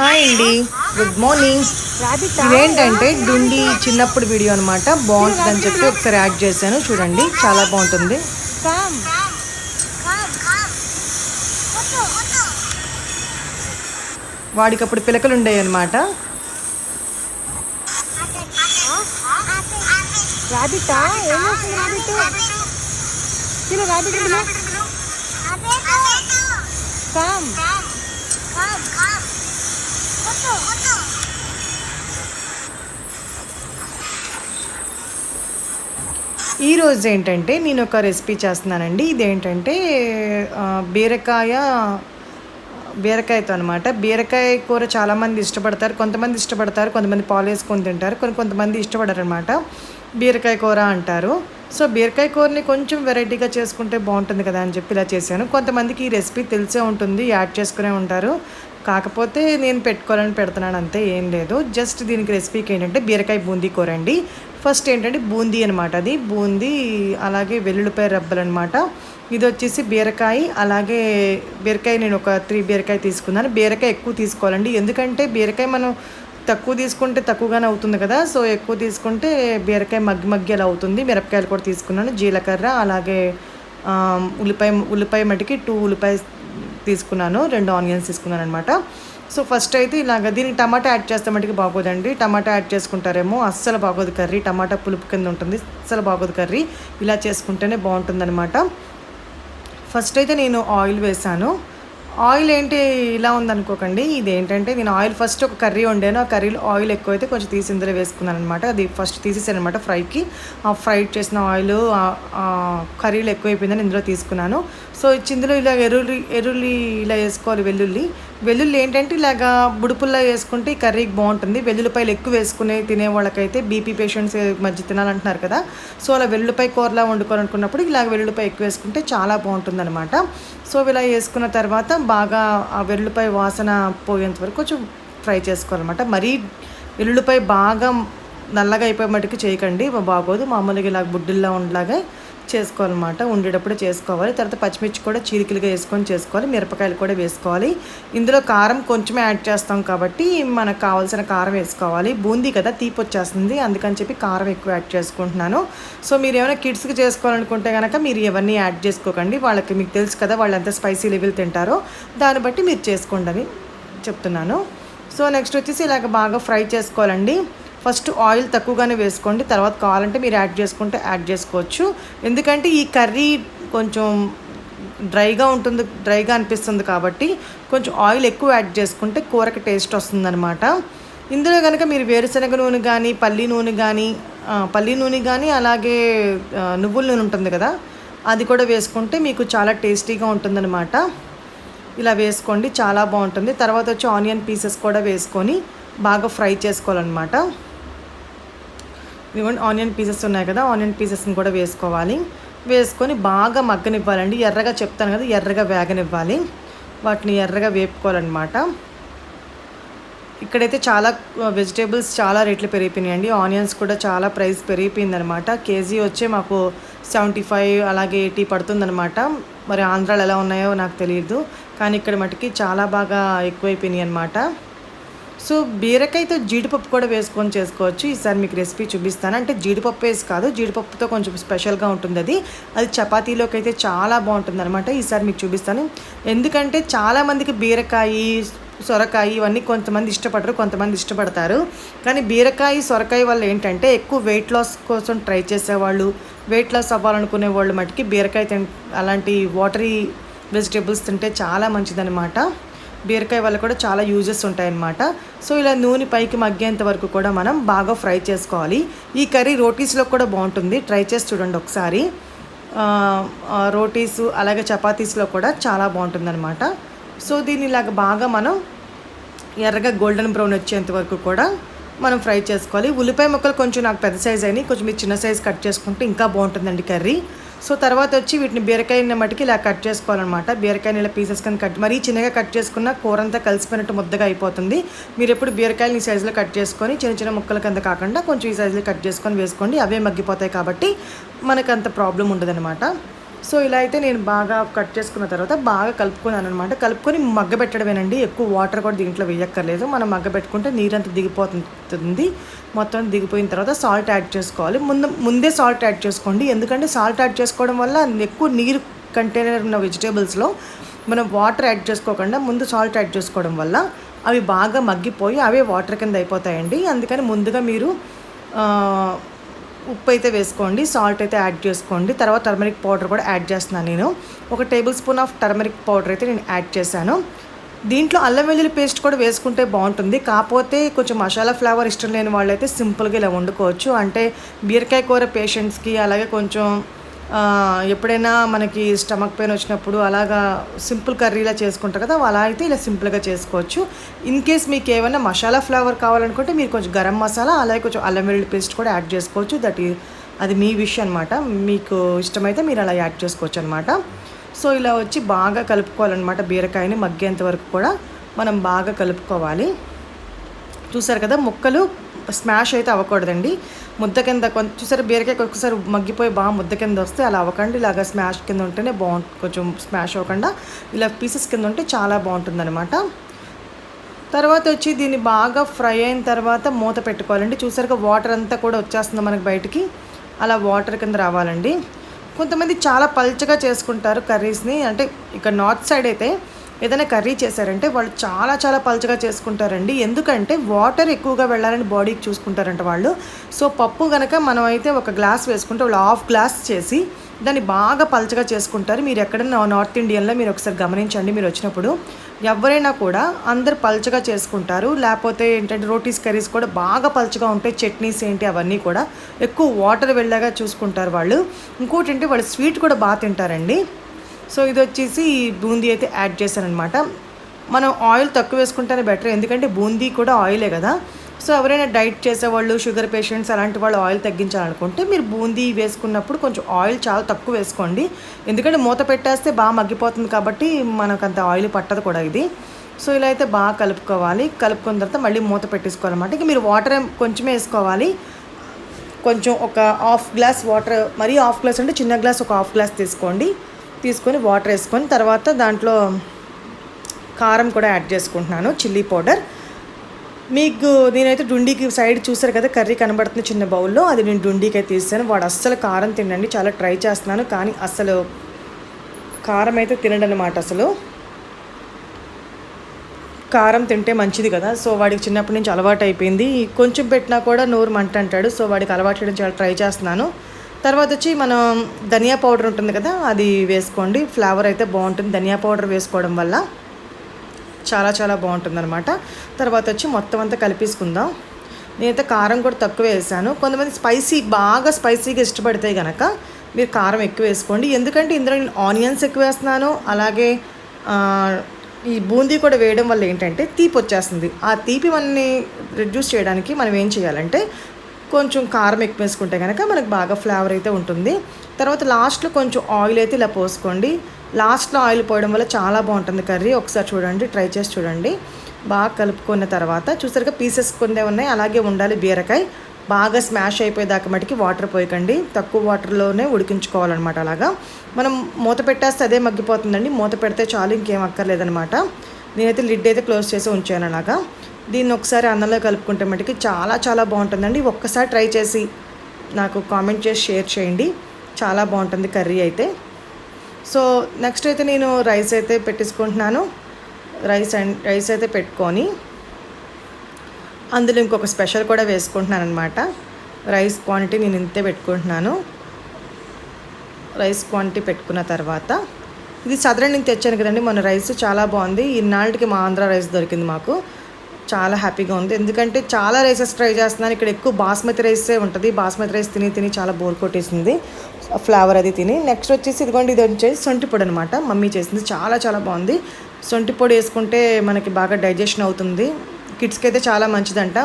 Hi అండి. Good morning ఇదేంటంటే డుండి చిన్నప్పుడు వీడియో అనమాట బాగుంటుందని చెప్పి ఒకసారి యాడ్ చేశాను. చూడండి చాలా బాగుంటుంది. వాడికి అప్పుడు పిలకలు ఉండేవి అనమాట రాబిట్ ఈరోజు ఏంటంటే నేను ఒక రెసిపీ చేస్తున్నానండి. ఇదేంటంటే బీరకాయ బీరకాయతో అనమాట బీరకాయ కూర చాలామంది ఇష్టపడతారు కొంతమంది ఇష్టపడతారు కొంతమంది పాలు వేసుకొని తింటారు కొన్ని కొంతమంది ఇష్టపడరు అనమాట బీరకాయ కూర అంటారు. సో బీరకాయ కూరని కొంచెం వెరైటీగా చేసుకుంటే బాగుంటుంది కదా అని చెప్పి ఇలా చేశాను. కొంతమందికి ఈ రెసిపీ తెలిసే ఉంటుంది యాడ్ చేసుకునే ఉంటారు. కాకపోతే నేను పెట్టుకోవాలని పెడుతున్నాను అంతే ఏం లేదు. జస్ట్ దీనికి రెసిపీకి ఏంటంటే బీరకాయ బూందీ కూర అండి. ఫస్ట్ ఏంటంటే బూందీ అనమాట అది. బూందీ అలాగే వెల్లుల్లిపాయ రబ్బలు అనమాట ఇది వచ్చేసి బీరకాయ అలాగే బీరకాయ నేను ఒక త్రీ బీరకాయ తీసుకున్నాను. బీరకాయ ఎక్కువ తీసుకోవాలండి. ఎందుకంటే బీరకాయ మనం తక్కువ తీసుకుంటే తక్కువగానే అవుతుంది కదా. సో ఎక్కువ తీసుకుంటే బీరకాయ మగ్గి మగ్గి అలా అవుతుంది. మిరపకాయలు కూడా తీసుకున్నాను. జీలకర్ర అలాగే ఉల్లిపాయ ఉల్లిపాయ మటుకి టూ ఉల్లిపాయ తీసుకున్నాను. రెండు ఆనియన్స్ తీసుకున్నాను అనమాట సో ఫస్ట్ అయితే ఇలాగ దీనికి టమాటా యాడ్ చేస్తే మటుకు బాగోదండి. టమాటా యాడ్ చేసుకుంటారేమో అస్సలు బాగోదు కర్రీ. టమాటా పులుపు కింద ఉంటుంది అస్సలు బాగోదు కర్రీ. ఇలా చేసుకుంటేనే బాగుంటుందన్నమాట. ఫస్ట్ అయితే నేను ఆయిల్ వేసాను ఆయిల్ ఏంటి ఇలా ఉందనుకోకండి. ఇది ఏంటంటే నేను ఆయిల్ ఫస్ట్ ఒక కర్రీ వండాను. ఆ కర్రీలో ఆయిల్ ఎక్కువైతే కొంచెం తీసి ఇందులో వేసుకున్నాను అనమాట అది ఫస్ట్ తీసేసాను అనమాట ఫ్రైకి. ఆ ఫ్రై చేసిన ఆయిల్ కర్రీలు ఎక్కువైపోయిందని ఇందులో తీసుకున్నాను. సో ఇచ్చి ఇందులో ఇలా ఎరుల్లి ఎరుల్లి ఇలా వేసుకోవాలి వెల్లుల్లి. వెల్లుల్లి ఏంటంటే ఇలాగా బుడుపుల్లా వేసుకుంటే ఈ కర్రీకి బాగుంటుంది. వెల్లుల్లిపాయలు ఎక్కువ వేసుకునే తినే వాళ్ళకైతే బీపీ పేషెంట్స్ మధ్య తినాలంటున్నారు కదా. సో అలా వెల్లుల్లిపాయ కూరలా వండుకోవాలనుకున్నప్పుడు ఇలాగ వెల్లుల్లిపాయ ఎక్కువ వేసుకుంటే చాలా బాగుంటుంది అనమాట సో ఇలా వేసుకున్న తర్వాత బాగా ఆ వెల్లుల్లిపాయ వాసన పోయేంత వరకు కొంచెం ఫ్రై చేసుకోవాలన్నమాట. మరీ వెల్లుల్లిపాయ బాగా నల్లగా అయిపోయే మటుకు చేయకండి బాగోదు. మామూలుగా ఇలా బుడ్డిల్లా ఉండలాగా చేసుకోవాలన్నమాట. ఉండేటప్పుడు చేసుకోవాలి. తర్వాత పచ్చిమిర్చి కూడా చీరికలుగా వేసుకొని చేసుకోవాలి. మిరపకాయలు కూడా వేసుకోవాలి. ఇందులో కారం కొంచెమే యాడ్ చేస్తాం కాబట్టి మనకు కావాల్సిన కారం వేసుకోవాలి. బూందీ కదా తీపి వచ్చేస్తుంది. అందుకని చెప్పి కారం ఎక్కువ యాడ్ చేసుకుంటున్నాను. సో మీరు ఏమైనా కిడ్స్కి చేసుకోవాలనుకుంటే కనుక మీరు ఇవన్నీ యాడ్ చేసుకోకండి. వాళ్ళకి మీకు తెలుసు కదా వాళ్ళు ఎంత స్పైసీ లెవెల్ తింటారో. దాన్ని బట్టి మీరు చేసుకోండి అని చెప్తున్నాను. సో నెక్స్ట్ వచ్చేసి ఇలాగ బాగా ఫ్రై చేసుకోవాలండి. ఫస్ట్ ఆయిల్ తక్కువగానే వేసుకోండి తర్వాత కావాలంటే మీరు యాడ్ చేసుకుంటే యాడ్ చేసుకోవచ్చు. ఎందుకంటే ఈ కర్రీ కొంచెం డ్రైగా ఉంటుంది డ్రైగా అనిపిస్తుంది కాబట్టి కొంచెం ఆయిల్ ఎక్కువ యాడ్ చేసుకుంటే కూరకి టేస్ట్ వస్తుందన్నమాట. ఇందులో కనుక మీరు వేరుశనగ నూనె కానీ పల్లి నూనె కానీ పల్లి నూనె కానీ అలాగే నువ్వుల నూనె ఉంటుంది కదా అది కూడా వేసుకుంటే మీకు చాలా టేస్టీగా ఉంటుందన్నమాట. ఇలా వేసుకోండి చాలా బాగుంటుంది. తర్వాత వచ్చి ఆనియన్ పీసెస్ కూడా వేసుకొని బాగా ఫ్రై చేసుకోవాలన్నమాట. ఇవ్వండి ఆనియన్ పీసెస్ ఉన్నాయి కదా ఆనియన్ పీసెస్ని కూడా వేసుకోవాలి. వేసుకొని బాగా మగ్గనివ్వాలండి. ఎర్రగా చెప్తాను కదా ఎర్రగా వేగనివ్వాలి. వాటిని ఎర్రగా వేపుకోవాలన్నమాట. ఇక్కడైతే చాలా వెజిటేబుల్స్ చాలా రేట్లు పెరిగిపోయినాయండి. ఆనియన్స్ కూడా చాలా ప్రైస్ పెరిగిపోయిందనమాట కేజీ వచ్చే మాకు సెవెంటీ ఫైవ్ అలాగే ఎయిటీ పడుతుందనమాట మరి ఆంధ్రాలో ఎలా ఉన్నాయో నాకు తెలియదు. కానీ ఇక్కడ మటుకి చాలా బాగా ఎక్కువైపోయినాయి అనమాట సో బీరకాయతో జీడిపప్పు కూడా వేసుకొని చేసుకోవచ్చు. ఈసారి మీకు రెసిపీ చూపిస్తాను. అంటే జీడిపప్పు వేసి కాదు జీడిపప్పుతో కొంచెం స్పెషల్గా ఉంటుంది అది. అది చపాతీలోకి అయితే చాలా బాగుంటుంది అనమాట ఈసారి మీకు చూపిస్తాను. ఎందుకంటే చాలామందికి బీరకాయ సొరకాయ ఇవన్నీ కొంతమంది ఇష్టపడరు కొంతమంది ఇష్టపడతారు. కానీ బీరకాయ సొరకాయ వల్ల ఏంటంటే ఎక్కువ వెయిట్ లాస్ కోసం ట్రై చేసేవాళ్ళు వెయిట్ లాస్ అవ్వాలనుకునే వాళ్ళు మటుకి బీరకాయ తిన్ అలాంటి వాటరీ వెజిటేబుల్స్ తింటే చాలా మంచిదనమాట బీరకాయ వల్ల కూడా చాలా యూజెస్ ఉంటాయన్నమాట. సో ఇలా నూనె పైకి మగ్గేంత వరకు కూడా మనం బాగా ఫ్రై చేసుకోవాలి. ఈ కర్రీ రోటీస్లో కూడా బాగుంటుంది. ట్రై చేసి చూడండి ఒకసారి. రోటీస్ అలాగే చపాతీస్లో కూడా చాలా బాగుంటుందన్నమాట. సో దీన్ని ఇలాగ బాగా మనం ఎర్రగా గోల్డెన్ బ్రౌన్ వచ్చేంత వరకు కూడా మనం ఫ్రై చేసుకోవాలి. ఉల్లిపాయ ముక్కలు కొంచెం నాకు పెద్ద సైజ్ అయినాయి. కొంచెం మీరు చిన్న సైజ్ కట్ చేసుకుంటే ఇంకా బాగుంటుందండి కర్రీ. సో తర్వాత వచ్చి వీటిని బీరకాయ మట్టికి ఇలా కట్ చేసుకోవాలన్నమాట. బీరకాయని ఇలా పీసెస్ కింద కట్ మరీ చిన్నగా కట్ చేసుకున్న కూర అంతా కలిసిపోయినట్టు ముద్దగా అయిపోతుంది. మీరు ఎప్పుడు బీరకాయలు ఈ సైజులో కట్ చేసుకొని చిన్న చిన్న ముక్కల కింద కాకుండా కొంచెం ఈ సైజులో కట్ చేసుకొని వేసుకోండి. అవే మగ్గిపోతాయి కాబట్టి మనకు అంత ప్రాబ్లం ఉండదన్నమాట. సో ఇలా అయితే నేను బాగా కట్ చేసుకున్న తర్వాత బాగా కలుపుకున్నాను అనమాట కలుపుకొని మగ్గ పెట్టడమేనండి. ఎక్కువ వాటర్ కూడా దీంట్లో వేయక్కర్లేదు. మనం మగ్గ పెట్టుకుంటే నీరంతా దిగిపోతుంది. మొత్తం దిగిపోయిన తర్వాత సాల్ట్ యాడ్ చేసుకోవాలి. ముందు ముందే సాల్ట్ యాడ్ చేసుకోండి. ఎందుకంటే సాల్ట్ యాడ్ చేసుకోవడం వల్ల ఎక్కువ నీరు కంటైనర్ ఉన్న వెజిటేబుల్స్లో మనం వాటర్ యాడ్ చేసుకోకుండా ముందు సాల్ట్ యాడ్ చేసుకోవడం వల్ల అవి బాగా మగ్గిపోయి అవే వాటర్ కింద అయిపోతాయండి. అందుకని ముందుగా మీరు ఉప్పు అయితే వేసుకోండి సాల్ట్ అయితే యాడ్ చేసుకోండి. తర్వాత టర్మరిక్ పౌడర్ కూడా యాడ్ చేస్తున్నాను నేను. ఒక tablespoon of turmeric powder అయితే నేను యాడ్ చేశాను. దీంట్లో అల్లం వెల్లుల్లి పేస్ట్ కూడా వేసుకుంటే బాగుంటుంది. కాకపోతే కొంచెం మసాలా ఫ్లేవర్ ఇష్టం లేని వాళ్ళైతే సింపుల్గా ఇలా వండుకోవచ్చు. అంటే బీరకాయ కూర పేషెంట్స్కి అలాగే కొంచెం ఎప్పుడైనా మనకి స్టమక్ పెయిన్ వచ్చినప్పుడు అలాగా సింపుల్ కర్రీలా చేసుకుంటారు కదా అలా అయితే ఇలా సింపుల్గా చేసుకోవచ్చు. ఇన్ కేస్ మీకు ఏమైనా మసాలా ఫ్లేవర్ కావాలనుకుంటే మీరు కొంచెం గరం మసాలా అలాగే కొంచెం అల్లం వెల్లుల్లి పేస్ట్ కూడా యాడ్ చేసుకోవచ్చు. దట్ ఈ అది మీ విష్ అనమాట మీకు ఇష్టమైతే మీరు అలా యాడ్ చేసుకోవచ్చు అనమాట సో ఇలా వచ్చి బాగా కలుపుకోవాలన్నమాట బీరకాయని మగ్గేంత వరకు కూడా మనం బాగా కలుపుకోవాలి. చూసారు కదా ముక్కలు స్మాష్ అయితే అవ్వకూడదండి. ముద్ద కింద కొంచెం చూసారు బీరకాయ ఒకసారి మగ్గిపోయి బాగా ముద్ద కింద వస్తే అలా అవ్వకండి. ఇలాగ స్మాష్ కింద ఉంటేనే బాగుంటుంది కొంచెం స్మాష్ అవ్వకుండా ఇలా పీసెస్ కింద ఉంటే చాలా బాగుంటుంది అనమాట తర్వాత వచ్చి దీన్ని బాగా ఫ్రై అయిన తర్వాత మూత పెట్టుకోవాలండి. చూసారుగా వాటర్ అంతా కూడా వచ్చేస్తుంది మనకి బయటికి. అలా వాటర్ కింద రావాలండి. కొంతమంది చాలా పల్చగా చేసుకుంటారు కర్రీస్ని. అంటే ఇక్కడ నార్త్ సైడ్ అయితే ఏదైనా కర్రీ చేశారంటే వాళ్ళు చాలా చాలా పలుచగా చేసుకుంటారండి. ఎందుకంటే వాటర్ ఎక్కువగా వెళ్ళాలని బాడీకి చూసుకుంటారంట వాళ్ళు. సో పప్పు కనుక మనం అయితే ఒక గ్లాస్ వేసుకుంటే వాళ్ళు హాఫ్ గ్లాస్ చేసి దాన్ని బాగా పలచగా చేసుకుంటారు. మీరు ఎక్కడైనా నార్త్ ఇండియన్లో మీరు ఒకసారి గమనించండి మీరు వచ్చినప్పుడు. ఎవరైనా కూడా అందరు పల్చగా చేసుకుంటారు. లేకపోతే ఏంటంటే రోటీస్ కర్రీస్ కూడా బాగా పలచగా ఉంటాయి. చట్నీస్ ఏంటి అవన్నీ కూడా ఎక్కువ వాటర్ వెళ్ళాగా చూసుకుంటారు వాళ్ళు. ఇంకోటి ఏంటి వాళ్ళు స్వీట్ కూడా బాగా తింటారండి. సో ఇది వచ్చేసి బూందీ అయితే యాడ్ చేశాను అనమాట మనం ఆయిల్ తక్కువ వేసుకుంటేనే బెటర్ ఎందుకంటే బూందీ కూడా ఆయిలే కదా. సో ఎవరైనా డైట్ చేసేవాళ్ళు షుగర్ పేషెంట్స్ అలాంటి వాళ్ళు ఆయిల్ తగ్గించాలనుకుంటే మీరు బూందీ వేసుకున్నప్పుడు కొంచెం ఆయిల్ చాలా తక్కువ వేసుకోండి. ఎందుకంటే మూత పెట్టేస్తే బాగా మగ్గిపోతుంది కాబట్టి మనకు అంత ఆయిల్ పట్టదు కూడా ఇది. సో ఇలా అయితే బాగా కలుపుకోవాలి. కలుపుకున్న తర్వాత మళ్ళీ మూత పెట్టేసుకోవాలన్నమాట. ఇక మీరు వాటర్ కొంచెమే వేసుకోవాలి. కొంచెం ఒక హాఫ్ గ్లాస్ వాటర్ మరీ హాఫ్ గ్లాస్ అంటే చిన్న గ్లాస్ ఒక హాఫ్ గ్లాస్ తీసుకోండి. తీసుకొని వాటర్ వేసుకొని తర్వాత దాంట్లో కారం కూడా యాడ్ చేసుకుంటున్నాను చిల్లీ పౌడర్. మీకు నేనైతే డుండీకి సైడ్ చూసారు కదా కర్రీ కనబడుతుంది చిన్న బౌల్లో. అది నేను డుండీకి అయితే తీసాను వాడు అస్సలు కారం తినండి చాలా ట్రై చేస్తున్నాను కానీ అస్సలు కారం అయితే తినడు అనమాట అసలు. కారం తింటే మంచిది కదా సో వాడికి చిన్నప్పటి నుంచి అలవాటు అయిపోయింది. కొంచెం పెట్టినా కూడా నోరు మంట అంటాడు సో వాడికి అలవాటు చేయడం చాలా ట్రై చేస్తున్నాను. తర్వాత వచ్చి మనం ధనియా పౌడర్ ఉంటుంది కదా అది వేసుకోండి. ఫ్లేవర్ అయితే బాగుంటుంది. ధనియా పౌడర్ వేసుకోవడం వల్ల చాలా చాలా బాగుంటుంది అనమాట తర్వాత వచ్చి మొత్తం అంతా కలిపేసుకుందాం. నేనైతే కారం కూడా తక్కువ వేసాను. కొంతమంది స్పైసీ బాగా స్పైసీగా ఇష్టపడితే కనుక మీరు కారం ఎక్కువ వేసుకోండి. ఎందుకంటే ఇందులో నేను ఆనియన్స్ ఎక్కువ వేస్తున్నాను. అలాగే ఈ బూందీ కూడా వేయడం వల్ల ఏంటంటే తీపి వచ్చేస్తుంది ఆ తీపి మనని రిడ్యూస్ చేయడానికి మనం ఏం చేయాలంటే కొంచెం కారం ఎక్కువ వేసుకుంటే కనుక మనకు బాగా ఫ్లేవర్ అయితే ఉంటుంది. తర్వాత లాస్ట్లో కొంచెం ఆయిల్ అయితే ఇలా పోసుకోండి. లాస్ట్లో ఆయిల్ పోయడం వల్ల చాలా బాగుంటుంది కర్రీ. ఒకసారి చూడండి ట్రై చేసి చూడండి. బాగా కలుపుకున్న తర్వాత చూసారుగా పీసెస్ కొన్ని ఉన్నాయి. అలాగే ఉండాలి బీరకాయ. బాగా స్మాష్ అయిపోయేదాకా మటుకి వాటర్ పోయకండి. తక్కువ వాటర్లోనే ఉడికించుకోవాలన్నమాట అలాగా. మనం మూత పెట్టేస్తే అదే మగ్గిపోతుందండి. మూత పెడితే చాలు ఇంకేం అక్కర్లేదనమాట నేనైతే లిడ్ అయితే క్లోజ్ చేసి ఉంచాను అలాగా. దీన్ని ఒకసారి అన్నంలో కలుపుకుంటే మటుకు చాలా చాలా బాగుంటుందండి. ఒక్కసారి ట్రై చేసి నాకు కామెంట్ చేసి షేర్ చేయండి. చాలా బాగుంటుంది కర్రీ అయితే. సో నెక్స్ట్ అయితే నేను రైస్ అయితే పెట్టేసుకుంటున్నాను. రైస్ అండ్ రైస్ అయితే పెట్టుకొని అందులో ఇంకొక స్పెషల్ కూడా వేసుకుంటున్నాను అనమాట రైస్ క్వాంటిటీ నేను ఇంతే పెట్టుకుంటున్నాను. రైస్ క్వాంటిటీ పెట్టుకున్న తర్వాత ఇది సదరన్ నేను తెచ్చాను కదండి. మన రైస్ చాలా బాగుంది. ఇన్నాళ్ళకి మా ఆంధ్ర రైస్ దొరికింది మాకు. చాలా హ్యాపీగా ఉంది. ఎందుకంటే చాలా రైసెస్ ట్రై చేస్తున్నాను. ఇక్కడ ఎక్కువ బాస్మతి రైసే ఉంటుంది. బాస్మతి రైస్ తిని తిని చాలా బోర్ కొట్టేసింది. ఫ్లేవర్ అది తిని. నెక్స్ట్ వచ్చేసి ఇదిగోండి ఇది వచ్చేసి సొంటి పొడి అనమాట మమ్మీ చేసింది. చాలా చాలా బాగుంది. సొంటి పొడి వేసుకుంటే మనకి బాగా డైజెషన్ అవుతుంది. కిడ్స్కి అయితే చాలా మంచిదంట.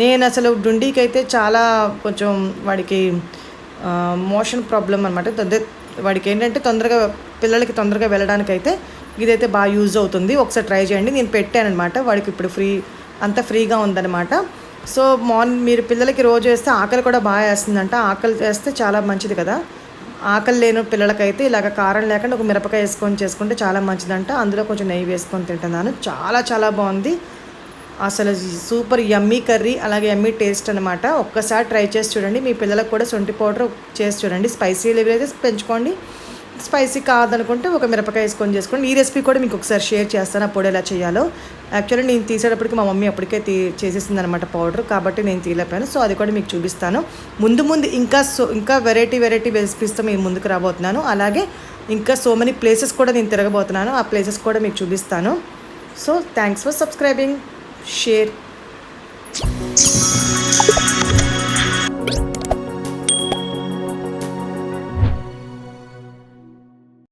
నేను అసలు డుండీకి అయితే చాలా కొంచెం వాడికి మోషన్ ప్రాబ్లం అనమాట వాడికి ఏంటంటే తొందరగా పిల్లలకి తొందరగా వెళ్ళడానికైతే ఇదైతే బాగా యూజ్ అవుతుంది. ఒకసారి ట్రై చేయండి. నేను పెట్టాను అనమాట వాడికి ఇప్పుడు ఫ్రీ అంత ఫ్రీగా ఉందన్నమాట. సో మార్నింగ్ మీరు పిల్లలకి రోజు వేస్తే ఆకలి కూడా బాగా వేస్తుందంట. ఆకలి వేస్తే చాలా మంచిది కదా. ఆకలి లేని పిల్లలకైతే ఇలాగ కారం లేకుండా ఒక మిరపకాయ వేసుకొని చేసుకుంటే చాలా మంచిదంట. అందులో కొంచెం నెయ్యి వేసుకొని తింటున్నాను. చాలా చాలా బాగుంది. అసలు సూపర్ యమ్మీ కర్రీ అలాగే యమ్మీ టేస్ట్ అనమాట ఒక్కసారి ట్రై చేసి చూడండి. మీ పిల్లలకు కూడా సొంటి పౌడర్ చేసి చూడండి. స్పైసీ లెవెల్ అయితే పెంచుకోండి. స్పైసీ కాదనుకుంటే ఒక మిరపకాయ వేసుకొని చేసుకోండి. ఈ రెసిపీ కూడా మీకు ఒకసారి షేర్ చేస్తాను ఆ పొడి ఎలా చేయాలో. యాక్చువల్లీ నేను తీసేటప్పటికి మా మమ్మీ అప్పటికే తీ చేసేసింది అనమాట పౌడర్ కాబట్టి నేను తీయలేకపోయాను. సో అది కూడా మీకు చూపిస్తాను. ముందు ముందు ఇంకా సో ఇంకా వెరైటీ వెరైటీ రెసిపీస్తో మీ ముందుకు రాబోతున్నాను. అలాగే ఇంకా సో మెనీ ప్లేసెస్ కూడా నేను తిరగబోతున్నాను. ఆ ప్లేసెస్ కూడా మీకు చూపిస్తాను. So thanks for subscribing share